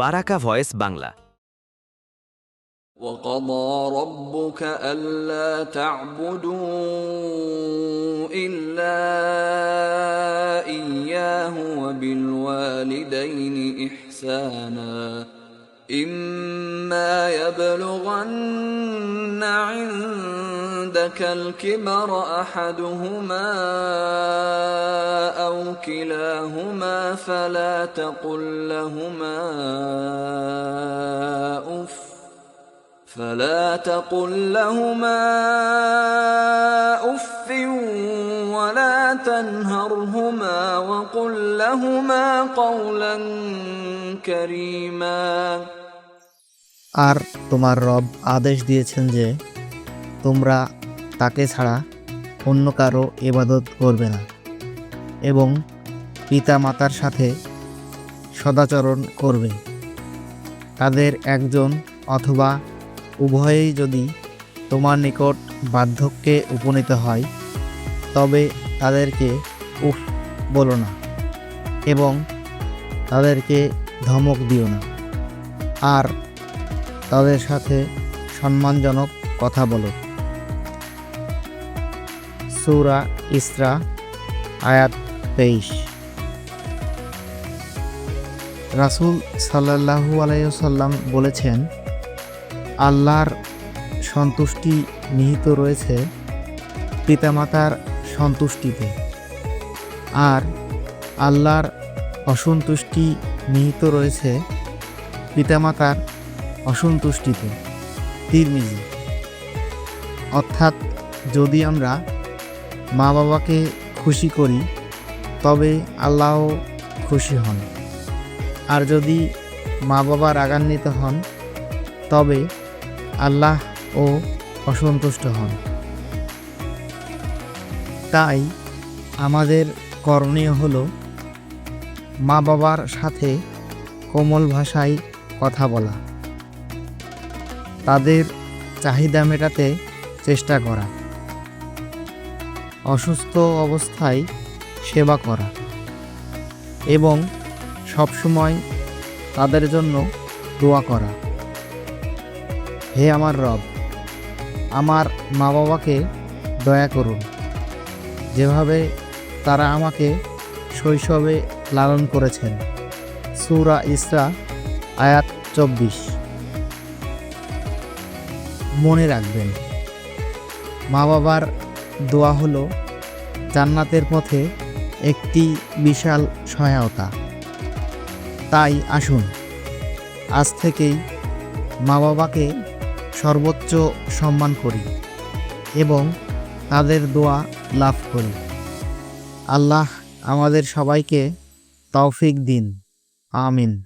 বারাকা voice Bangla وقضى ربك ألا تعبدوا إلا إياه وبالوالدين إحسانا إما يبلغن عندك الكبر أحدهما أو كلاهما فلا تقل لهما أف فلا تقل لهما اف ولا تنهرهما وقل لهما قولا كريما আর তোমার রব আদেশ দিয়েছেন যে তোমরা তাকে ছাড়া অন্য কারও এবাদত করবে না এবং পিতা মাতার সাথে সদাচরণ করবে। তাদের একজন অথবা উভয়েই যদি তোমার নিকট বার্ধক্যে উপনীত হয়, তবে তাদেরকে উফ বলো না এবং তাদেরকে ধমক দিও না। আর তাদের সাথে সম্মানজনক কথা বলো। সৌরা ইসরা, আয়াত তেইশ। রাসুল সাল্লাহু আলাইসাল্লাম বলেছেন, আল্লাহর সন্তুষ্টি নিহিত রয়েছে পিতামাতার সন্তুষ্টিতে, আর আল্লাহর অসন্তুষ্টি নিহিত রয়েছে পিতামাতার অসন্তুষ্টিতে। তিরমিজি, অর্থাৎ যদি আমরা মা বাবাকে খুশি করি, তবে আল্লাহ খুশি হন। আর যদি মা বাবা রাগান্বিত হন, তবে আল্লাহ ও অসন্তুষ্ট হন। তাই আমাদের করণীয় হলো মা বাবার সাথে কোমল ভাষায় কথা বলা। তাদের চাহিদা মেটাতে চেষ্টা করা। অসুস্থ অবস্থায় সেবা করা এবং সবসময় তাদের জন্য দোয়া করা। হে আমার রব, আমার মা বাবাকে দয়া করুন। যেভাবে তারা আমাকে শৈশবে লালন করেছেন। সুরা ইসরা, আয়াত চব্বিশ। মনে রাখবেন মা বাবার দোয়া হলো জান্নাতের পথে একটি বিশাল সহায়তা। তাই আসুন, আজ থেকেই মা বাবাকে সর্বোচ্চ সম্মান করি এবং তাদের দোয়া লাভ করি। আল্লাহ আমাদের সবাইকে তৌফিক দিন। আমিন।